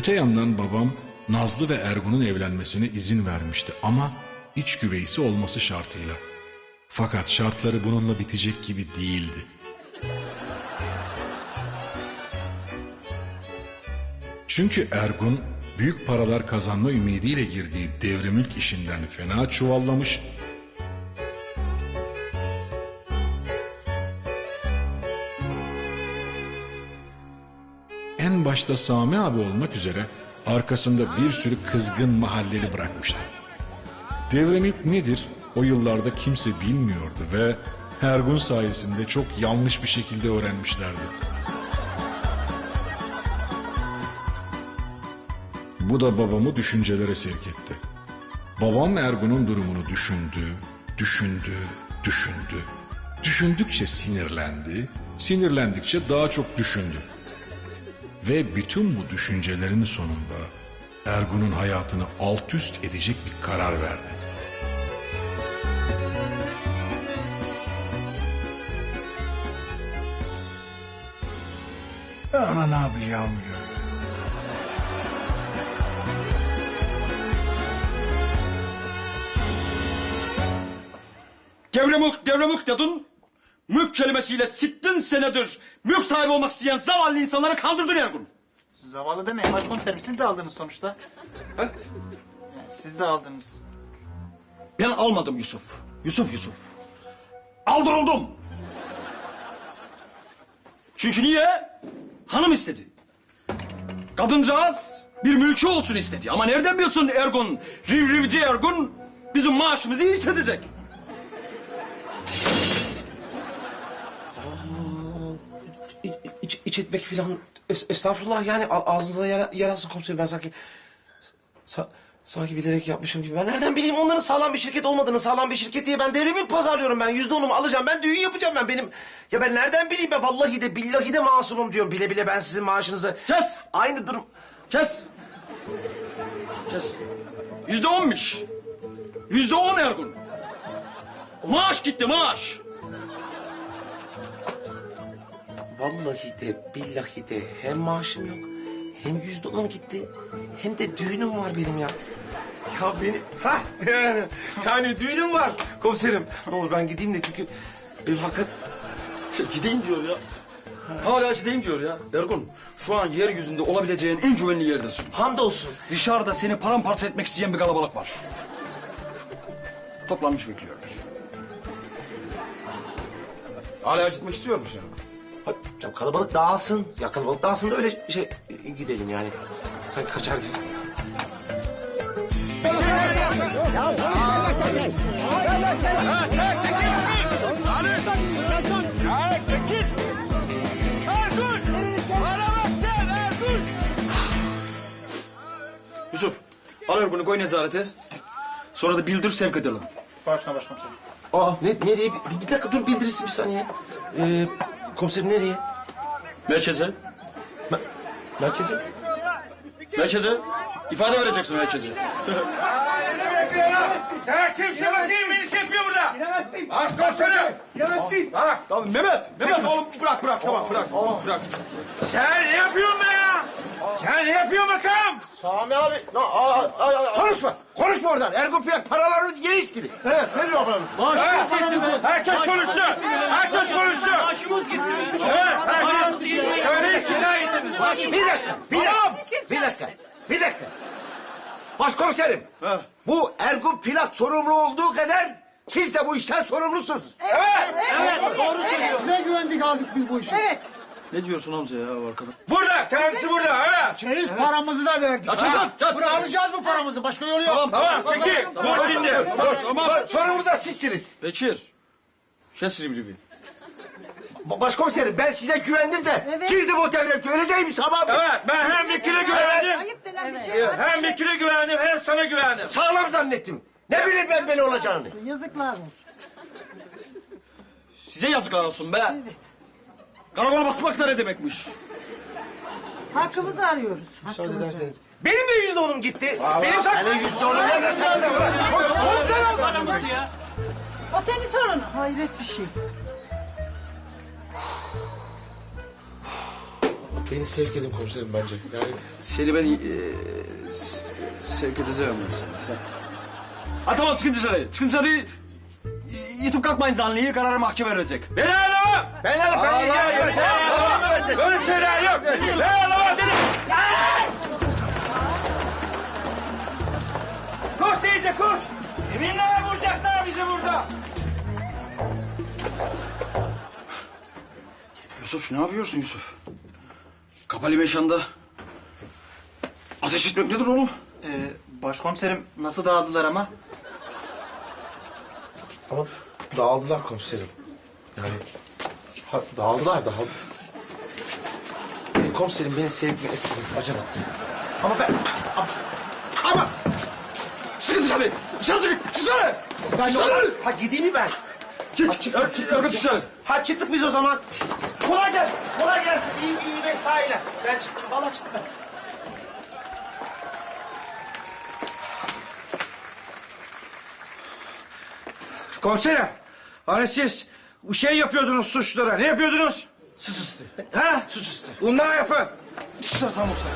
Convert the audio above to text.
Öte yandan babam Nazlı ve Ergun'un evlenmesine izin vermişti ama iç güveysi olması şartıyla. Fakat şartları bununla bitecek gibi değildi. Çünkü Ergun büyük paralar kazanma ümidiyle girdiği devrimilk işinden fena çuvallamış başta Sami abi olmak üzere arkasında bir sürü kızgın mahalleli bırakmıştı. Devremilk nedir o yıllarda kimse bilmiyordu ve Ergun sayesinde çok yanlış bir şekilde öğrenmişlerdi. Bu da babamı düşüncelere sevk etti. Babam Ergun'un durumunu düşündü, düşündü, düşündü. Düşündükçe sinirlendi, sinirlendikçe daha çok düşündü. Ve bütün bu düşüncelerin sonunda Ergun'un hayatını alt üst edecek bir karar verdi. Ama ne yapacağımı biliyorum. Devremülk, devremülk dedin. Mülk kelimesiyle sittin senedir mülk sahibi olmak isteyen zavallı insanları kandırdın Ergun. Zavallı demeyin başkomiserim siz de aldınız sonuçta. Yani siz de aldınız. Ben almadım Yusuf. Yusuf Yusuf. Aldırıldım. Çünkü niye? Hanım istedi. Kadıncağız bir mülkü olsun istedi. Ama nereden biliyorsun Ergun, rivrivci Ergun bizim maaşımızı iyi hissedecek. İç, iç, iç etmek filan. Es- estağfurullah yani a- ağzınıza yara, yarasın komiserim ben sanki... Sa- sanki bilerek yapmışım gibi. Ben nereden bileyim onların sağlam bir şirket olmadığını sağlam bir şirket diye ben devrimi pazarlıyorum ben. Yüzde onumu alacağım ben düğün yapacağım ben benim. Ya ben nereden bileyim ben vallahi de billahi de masumum diyorum. Bile bile ben sizin maaşınızı... Kes! Aynı durum. Kes. Kes. Yüzde onmuş. Yüzde on Ergun. Maaş gitti maaş. Vallahi de billahi de hem maaşım yok hem yüzde on gitti hem de düğünüm var benim ya. Ya benim ha yani, yani düğünüm var komiserim. Ne olur ben gideyim de çünkü benim hakikat Gideyim diyor ya. Hala gideyim diyor ya. Ergun şu an yeryüzünde olabileceğin en güvenli yerdesin. hamdolsun. Dışarıda seni paramparça etmek isteyen bir kalabalık var. Toplanmış bekliyorlar. Hala gitmek istiyormuş ya. Ya kalabalık dağılsın. Ya kalabalık dağılsın da öyle şey e, gidelim yani. Sanki kaçar gibi. Yusuf, al Ergun'u koy nezarete. Sonra da bildir sevk edelim. Başına başkomiserim. Aa ne, nereye? Bir, bir dakika dur bildirisi bir saniye. Ee, komiserim nereye? Merkeze, Merkeze. merkeze. İfade vereceksin merkeze. Sen kimsin bakayım beni çekiyor burada? Giremezsin. Aç dostunu. Giremezsin. Bak Tamam Mehmet, Mehmet oğlum bırak bırak tamam bırak. Bırak. sen ne yapıyorsun be ya? Sen ne yapıyorsun bakalım? Sami abi. No, aa, aa, aa, konuşma. Konuşma oradan. Ergun Plak paralarınızı geri istedi. Evet veriyor paramızı. Evet, herkes konuşsun. Herkes konuşsun. Maaşımız gitti. Evet, herkes. Söyleyin şikayetimiz. Bir dakika, bir dakika, bir dakika, bir dakika. Başkomiserim, bu Ergun Plak sorumlu olduğu kadar siz de bu işten sorumlusunuz. Size güvendik aldık biz bu işi. Ne diyorsun Hamza ya arkada? Burada, kendisi burada. Öyle. Çeyiz paramızı da verdik. Ha, kaç. Buraya alacağız bu paramızı. Başka yolu yok. Tamam, çekil. Dur şimdi. Sor- Sorumlu da sizsiniz. Bekir. Kes rivrivi. Ba- Başkomiserim ben size güvendim de girdim o devreye. Öyle değil mi Sami abi? Evet, ben hem Bekir'e güvendim. Ayıp denen bir şey var. Hem Bekir'e güvendim, hem sana güvendim. Sağlam zannettim. Ne bileyim ben böyle olacağını. Yazıklar olsun. Size yazıklar olsun be. Evet. Karakola basmak da ne demekmiş? Hakkımızı arıyoruz. Müsaade ederseniz. Benim de yüzde onum gitti. Benim sak... Senin yüzde onun ne O senin sorunun. Hayret bir şey. Beni sevk edin komiserim bence. Yani Seni ben e, s- sevk edeceğim ben sana. Sen... Ha tamam çıkın dışarı. Çıkın dışarı. Y- Yatıp kalkmayın zanlıyı kararı mahkeme verecek. Beni alamam. ben alıp ben Allah Böyle şeyler yok. Beni alamam dedim. Koş teyze koş. Yeminle vuracaklar bizi burada. Yusuf ne yapıyorsun Yusuf? Kapalı meşanda ateş etmek nedir oğlum? Ee, başkomiserim nasıl dağıldılar ama? Ama dağıldılar komiserim. Yani ha, dağıldılar dağıldılar. E, komiserim beni sevk mi etsiniz acaba? Ama ben... Ama... ama sıkın dışarı! Dışarı çıkın! Dışarı! dışarı! Ha gideyim mi ben? Git, git, git dışarı. Ha çıktık biz o zaman. Kolay gel. Kolay gelsin. İyi, iyi mesailer. Ben çıktım. Valla çıktım. Komiserim. Hani siz bu şey yapıyordunuz suçlara. Ne yapıyordunuz? Sus üstü. Ha? Suç üstü. Bunlar yapın. Dışarı Samus'a.